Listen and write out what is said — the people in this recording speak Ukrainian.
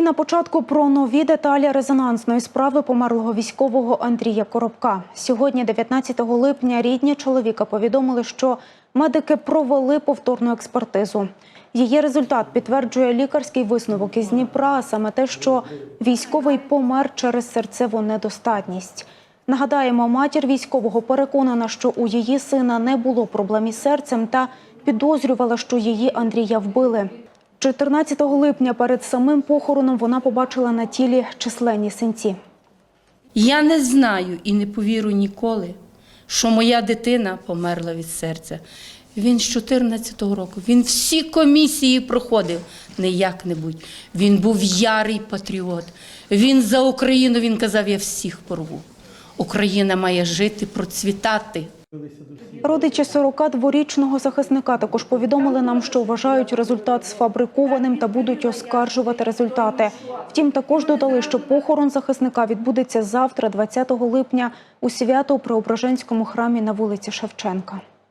І на початку про нові деталі резонансної справи померлого військового Андрія Коробка. Сьогодні, 19 липня, рідні чоловіка повідомили, що медики провели повторну експертизу. Її результат підтверджує лікарський висновок із Дніпра, саме те, що військовий помер через серцеву недостатність. Нагадаємо, матір військового переконана, що у її сина не було проблем із серцем та підозрювала, що її Андрія вбили. 14 липня перед самим похороном вона побачила на тілі численні синці. Я не знаю і не повірю ніколи, що моя дитина померла від серця. Він з 14-го року, він всі комісії проходив не як-небудь. Він був ярий патріот. Він за Україну, він казав, я всіх порву. Україна має жити, процвітати. Родичі 42-річного захисника також повідомили нам, що вважають результат сфабрикованим та будуть оскаржувати результати. Втім, також додали, що похорон захисника відбудеться завтра, 20 липня, у свято у Преображенському храмі на вулиці Шевченка.